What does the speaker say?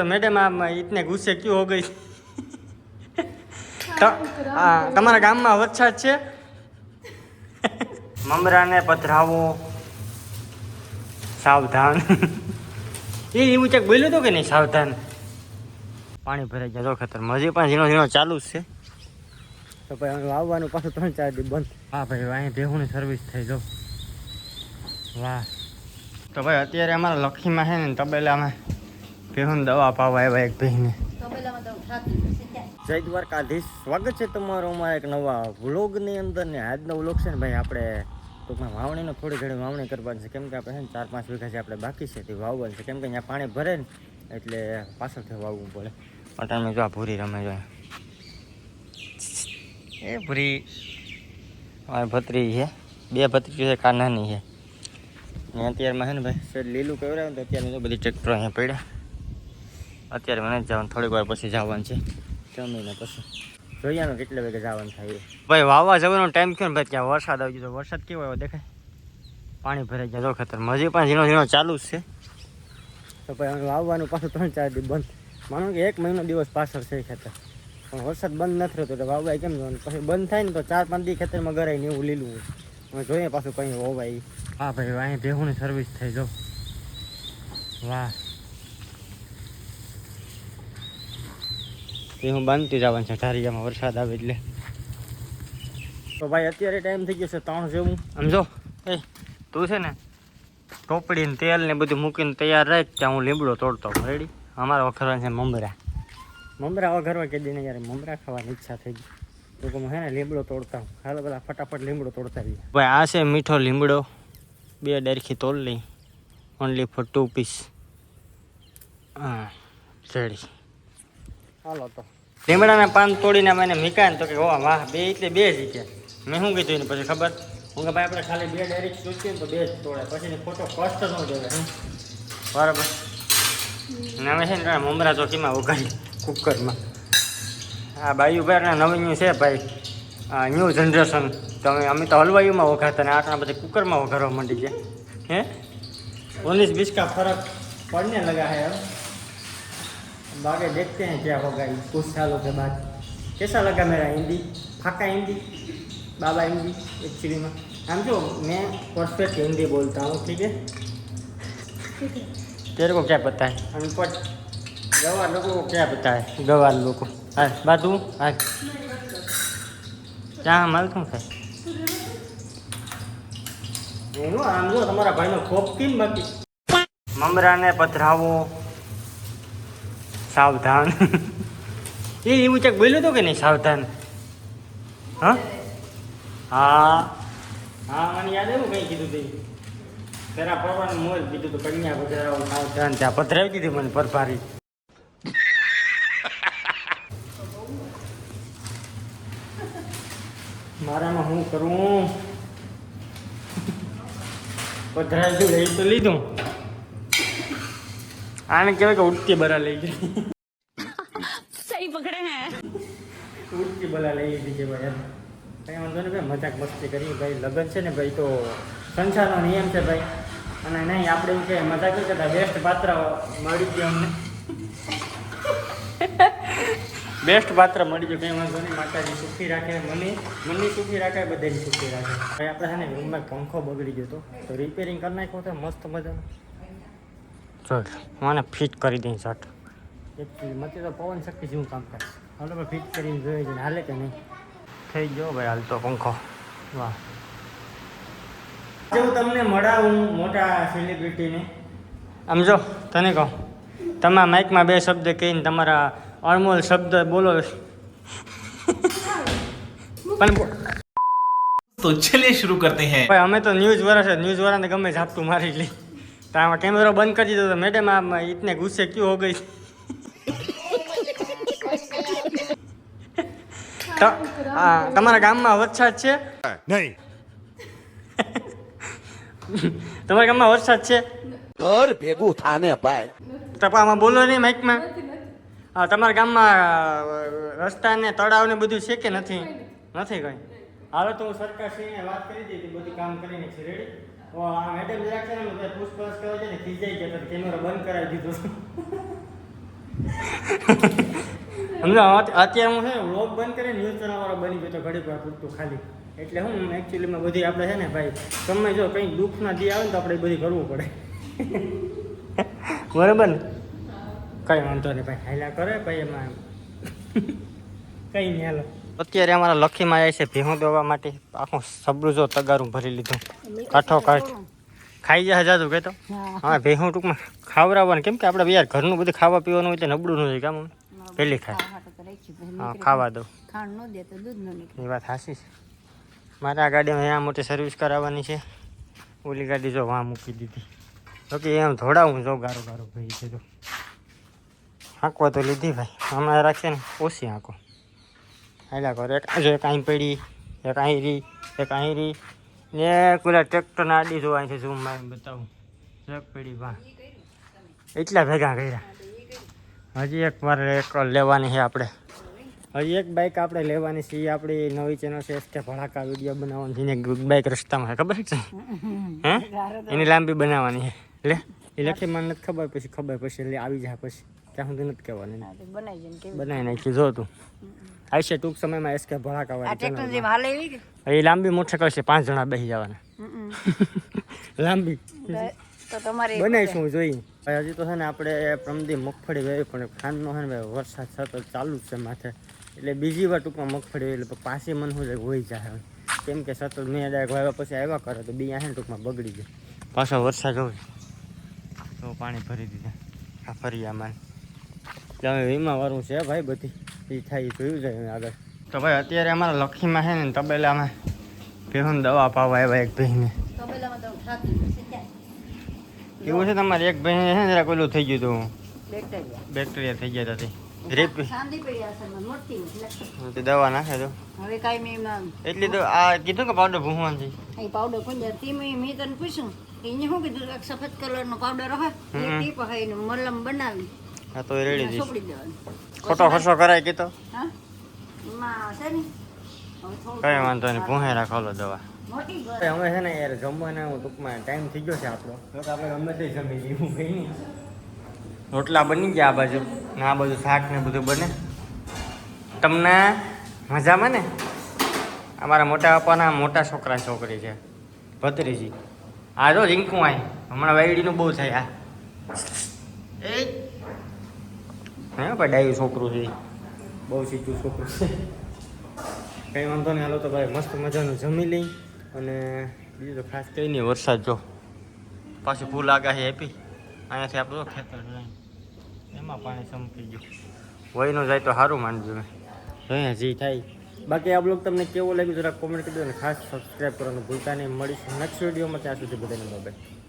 तो मैडम आप इतने गुस्से क्यों हो गई તો આ તમારા ગામમાં વરસાદ છે મમરાને પધરાવો સાવધાન એ એવું ચેક બોલ્યું હતું કે નહીં સાવધાન પાણી ભરાઈ ગયા તો ખતર હજી પણ ઝીણો ઝીણો ચાલુ જ છે તો ભાઈ હવે આવવાનું પાછું ત્રણ ચાર દી બંધ હા ભાઈ અહીં ભેહુની સર્વિસ થઈ જો વાહ તો ભાઈ અત્યારે અમારા લખીમાં છે ને તબેલામાં ભેહુની દવા પાવા આવ્યા એક ભાઈને. જય દ્વારકાધીશ. સ્વાગત છે તમારું અમારા એક નવા વ્લોગની અંદર. ને આજનો વ્લોગ છે ને ભાઈ આપણે ટૂંકમાં વાવણીનો થોડી ઘણી વાવણી કરવાની છે. કેમ કે આપણે છે ને ચાર પાંચ વીઘા જે આપણે બાકી છે તે વાવવાનું છે. કેમ કે અહીંયા પાણી ભરે ને એટલે પાછળથી વાવવું પડે. અટાણે જો આ ભૂરી રમે જો એ ભૂરી અમારી ભત્રી છે. બે ભત્રી છે કા નાની છે. ને અત્યારમાં છે ને ભાઈ લીલું કહેવાય ને તો અત્યારે જો બધી ટ્રેક્ટરો અહીંયા પડ્યા. અત્યારે મને જવાનું થોડીક વાર પછી જવાનું છે. જમીને પછી. જોઈએ ને કેટલા વાગે જવાનું થાય. ભાઈ વાવવા જવાનો ટાઈમ થયો ને ભાઈ ત્યાં વરસાદ આવી ગયો વરસાદ કેવો આવ્યો દેખાય? પાણી ભરાઈ ગયા જો ખતર. હજી પણ ઝીણો ઝીણો ચાલુ જ છે. તો ભાઈ હવે વાવવાનું પાછું ત્રણ ચાર દિવસ બંધ. માનો કે એક મહિનો દિવસ પાછળ છે ખેતર. પણ વરસાદ બંધ નથી થતો તો વાવવાય કેમ જવાનું? પછી બંધ થાય ને તો ચાર પાંચ દી ખેતરમાં ગરાય ને એવું લીલું હોય. હવે જોઈએ પાછું કંઈ હોવાય હા ભાઈ અહીં ભેહુની સર્વિસ થઈ જો. વાહ. એ હું બાંધતી જવાનું છે ઢારિયામાં વરસાદ આવે એટલે. તો ભાઈ અત્યારે ટાઈમ થઈ ગયો છે ત્રણ જેવું. આમ જો એ તું છે ને ટોપડી ને તેલ ને બધું મૂકીને તૈયાર રહે ત્યાં હું લીમડો તોડતો રેડી અમારા વખરવા છે મમરા. મમરા વઘરવા કે દી યાર મમરા ખાવાની ઈચ્છા થઈ ગઈ. તો હું હે ને લીમડો તોડતા હું હાલો બધા ફટાફટ લીમડો તોડતા રહીએ. ભાઈ આ છે મીઠો લીમડો. બે ડેરખી તોડ લઈ ઓનલી ફોર ટુ પીસ હા રેડી. હાલો તો. લીમડાના પાન તોડીને મને મીકાય તો કે હો વાહ, બે એટલે બે જ કે. મેં શું કીધું એને પછી ખબર? હું કે, ભાઈ, આપણે ખાલી બે ડેરી ચૂસીએ તો બે જ તોડે. પછી ખોટો કષ્ટ શું જોવે. બરાબર. ને અમે છે ને મમરા ચોકીમાં ઉગાડી કુકરમાં. આ બાયુભાઈના નવીન છે ભાઈ. આ ન્યૂ જનરેશન. તમે અમે તો હલવાયુમાં વઘારતા ને આટલા બધા કુકરમાં વઘારવા માંડી ગયા. હે? ઓનલી બીજ કા ફરક પડને લગા હે अब बागे देखते हैं क्या होगा ये कुछ सालों के बाद कैसा लगा मेरा हिंदी फाका हिंदी बाबा हिंदी एक्चुअली में हम जो मैं परफेक्ट हिंदी बोलता हूँ ठीक है तेरे को क्या पता है अनपढ़ गवार लोगों को क्या पता है गवार लोगों को हाय बातू हाय ક્યાં માલતું થાય એનું આમ જો તમારા ભાઈનો ખોપ કેમ બાકી મમરાને પધરાવો સાવધાન. એ એવું ચેક બોલ્યું હતું કે નહીં, સાવધાન? હા? હા. હા, મને યાદ આવ્યું કંઈ કીધું તું. તારા પરવાનું મોજ કીધું તું, કન્યા પધરાવો સાવધાન ત્યાં પધરાવી દીધી મને પરભારી મારામાં હું કરું? પધરાવી લઈ તો લીધું. આને કહેવાય કે ઉડતી બરા લઈ ગઈ. સહી પકડે હે. ઉડતી બલા લઈ ગઈ છે ભાઈ કઈ વાંધો નહીં ભાઈ મજાક મસ્તી કરી ભાઈ. લગ્ન છે ને ભાઈ તો સંસારનો નિયમ છે ભાઈ. અને નહીં આપણે એવું કે મજાક નહીં કરતા બેસ્ટ પાત્ર મળી ગયો અમને. બેસ્ટ પાત્ર મળી ગયું કંઈ વાંધો નહીં. માતાજી સુખી રાખે મને મને સુખી રાખે બધાને સુખી રાખે. ભાઈ આપણે છે ને રૂમમાં પંખો બગડી ગયો હતો તો રિપેરિંગ કરી નાખ્યો હતો મસ્ત મજાનો. ચાલ મને ફિટ કરી દઈ શર્ટ એકચ્યુઅલી મતે તો પવન શક્તિ જેવું કામ કરે હવે આપણે ફિટ કરીને જોઈએ છે હાલે કે નહીં થઈ ગયો ભાઈ હાલ તો પંખો વાહ જો તમને મળાવું મોટા સેલિબ્રિટીને આમ જો તને કહું તમે માઇકમાં બે શબ્દ કહીને તમારા અણમોલ શબ્દ બોલો પણ બો- तो चलिए शुरू करते हैं ભાઈ અમે તો ન્યૂઝ વાળા છે ન્યૂઝ વાળાને ગમે ઝાપટું મારી લે તો તારા કેમેરો બંધ કરી દીધો તો મેડમ આમ ઇતને ગુસ્સે ક્યુ હો ગઈ? તમારા ગામમાં વરસાદ છે? નહીં. તમારા ગામમાં વરસાદ છે? ઘર ભેગું થાને ભાઈ. ટપામાં બોલો નહીં માઇકમાં હા તમારા ગામમાં રસ્તા ને તળાવ ને બધું છે કે નથી? નથી કઈ? હાલો તો હું સરકાર શ્રીને વાત કરી દીધી બધું કામ કરીને છે. રેડી આ મેડમ જરાક છે ને પૂછપરછ કરે છે ને ખીજાઈ ગયા કેમેરો બંધ કરાવી દીધો. હમણાં અત્યારે હું છે વ્લોગ બંધ કરીને ન્યૂઝ ચેનલવાળો બની ગયો તો ઘડીક વાર પૂરતું ખાલી. એટલે હું એકચ્યુઅલીમાં બધી આપણે છે ને ભાઈ તમે જો કંઈ દુઃખના દી આવે ને તો આપણે બધી કરવું પડે. બરાબર ને? કઈ વાંધો નહીં, ભાઈ, હાલ્યા કરે, ભાઈ એમાં. કઈ નહીં, હાલો. અત્યારે અમારા લખીમાં જાય છે ભેહું દોવા માટે. આખું સબરું જો તગારું ભરી લીધું. કાઠો કાઠ ખાઈ જાય જાદુ કહેતો હા. ભેહું ટૂંકમાં ખાવડાવવાનું કેમ કે આપણે યાર ઘરનું બધું ખાવા પીવાનું હોય તો નબળું નથી હોય કામ પેલી ખાય. હા ખાવા દો. તો એ વાત હાસી છે. મારે આ ગાડીમાં અહીંયા મોટી સર્વિસ કરાવવાની છે. ઓલી ગાડી જો વાં મૂકી દીધી. ઓકે એમ ધોડાવું જો ગારો ગારો ભાઈ છે તો હાંકવા તો લીધી ભાઈ. હમણાં રાખશે ને ઓછી હાંકો. હાલ્યા કરો એક જો એક પડી એક અહીં રી એક અહીં રી. ને પેલા ટ્રેક્ટરના આડી જોવા અહીંથી ઝૂમ મારે બતાવું. એક પડી વાં એટલા ભેગા કર્યા. હજી એક વાર એક લેવાની છે આપણે. હજી એક બાઇક આપણે લેવાની છે એ આપણી નવી ચેનલ છે એસકે ભડાકા વીડિયો બનાવવાની છે. ને બાઇક રસ્તામાં છે ખબર છે? હે? એની લાંબી બનાવવાની છે. લે એ લખી મને નથી ખબર પછી ખબર પછી એટલે આવી જાય પછી. ત્યાં સુધી નથી કહેવાની. બનાવી નાખ્યું જો તું. આવશે ટૂંક સમયમાં એસકે ભડાકા આ વાળી ટ્રેક્ટર channel જે માં. હાલે એવી કે? એ લાંબી મોટર છે પાંચ જણા બેસી જવાના. લાંબી. તો તમારે બનાવીશું જોઈએ હજી તો છે ને આપણે પ્રમદી મગફળી વેવી પણ ખાંડનો છે ને વરસાદ સતત ચાલુ જ છે માથે. એટલે બીજી વાર ટૂંકમાં મગફળી એટલે પાછી મન હોય હોય જાય. કેમ કે સતત મેં ડાયરેક્ટ વાવ્યા પછી આવ્યા કરે તો બી છે ને ટૂંકમાં બગડી જાય. પાછો વરસાદ હોય તો પાણી ભરી દીધા. આ ફરી એટલે હવે વીમા વાળું છે ભાઈ બધી? એ થાય એ જોયું જાય આગળ. તો ભાઈ અત્યારે અમારા લખીમાં છે ને તબેલામાં ભેહું દવા પાવા આવ્યા એક ભાઈને ત્યાં. એવું છે તમારે એક ભાઈ છે ને ઓલું થઈ ગયું હતું બેક્ટેરિયા. બેક્ટેરિયા થઈ ગયા હતા દવા નાખે તો. હવે કાંઈ મેં એમાં એટલી તો આ કીધું કે પાવડર ભૂંવાનું છે પાવડર જતી મેં તને પૂછ્યું. એને શું કીધું? એક સફેદ કલરનો પાવડર હોય એ ટીપ હોય એનું મલમ બનાવી. આ તો રેડી દઈશ ખોટો ખર્ચો કરાય કીધો? હા? કઈ વાંધો નહીં ભૂહે રાખો લો દવા. અમે છે ને યાર જમવાના ટૂંકમાં ટાઈમ થઈ ગયો છે આપણો. આપણે ગમે તે જમી લઈએ કઈ નહીં. રોટલા બની ગયા આ બાજુ. ને આ બાજુ શાક ને બધું બને. તમને મજામાં ને? અમારા મોટા પપ્પાના મોટા છોકરા છોકરી છે ભત્રીજી. આ જો રિંકું આય હમણાં વાયડીનું બહુ થાય આ એ ભાઈ ડાયું છોકરું છે. બહુ સીધું છોકરું છે. કંઈ વાંધો નહીં, હાલો તો ભાઈ મસ્ત મજાનું જમી લઈ અને બીજું તો ખાસ કંઈ નહીં, વરસાદ જો. પાછી ફૂલ આગાહી આપી. અહીંયાથી આપણું ખેતર એમાં પાણી ચમકી ગયું. વહીનું જાય તો સારું માનજો મેં. જોઈએ જી થાય. બાકી આ બ્લોગ તમને કેવો લાગ્યું, જરા કોમેન્ટ કરી દો અને ખાસ સબસ્ક્રાઈબ કરવાનું ભૂલતા નહીં. મળીશું નેક્સ્ટ વિડીયોમાં ત્યાં સુધી બધાને બાય